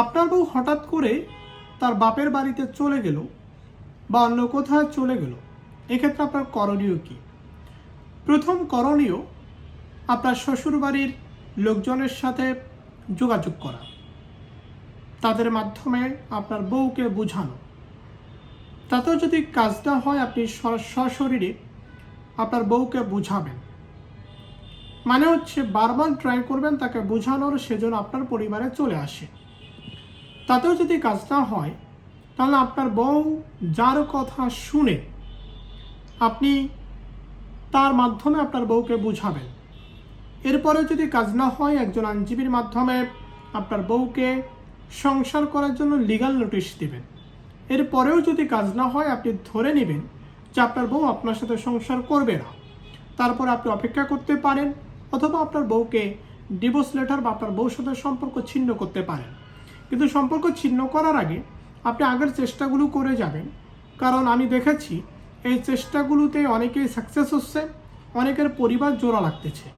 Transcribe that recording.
আপনার বউ হঠাৎ করে তার বাপের বাড়িতে চলে গেল বা অন্য কোথায় চলে গেল? এক্ষেত্রে আপনার করণীয় কি? প্রথম করণীয় আপনার শ্বশুরবাড়ির লোকজনের সাথে যোগাযোগ করা। তাদের মাধ্যমে আপনার বউকে বোঝানো। তাতেও যদি কাজ না হয়, আপনি সশরীরে আপনার বউকে বুঝাবেন। মানে হচ্ছে বারবার ট্রাই করবেন তাকে বোঝানোর সেজন্য আপনার পরিবারে চলে আসে। তাতেও যদি কাজ না হয়, তাহলে আপনার বউ যার কথা শুনে আপনি তার মাধ্যমে আপনার বউকে বুঝাবেন। এরপরেও যদি কাজ না হয়, একজন আইনজীবীর মাধ্যমে আপনার বউকে সংসার করার জন্য লিগাল নোটিশ দিবেন। এরপরেও যদি কাজ না হয়, আপনি ধরে নেবেন যে আপনার বউ আপনার সাথে সংসার করবে না। তারপর আপনি অপেক্ষা করতে পারেন, অথবা আপনার বউকে ডিভোর্স লেটার বা আপনার বউর সাথে সম্পর্ক ছিন্ন করতে পারেন। কিন্তু সম্পর্ক ছিন্ন করার আগে আপনি আগের চেষ্টাগুলো করে যাবেন। কারণ আমি দেখেছি, এই চেষ্টাগুলোতে অনেকেই সাকসেস হচ্ছে, অনেকের পরিবার জোড়া লাগতেছে।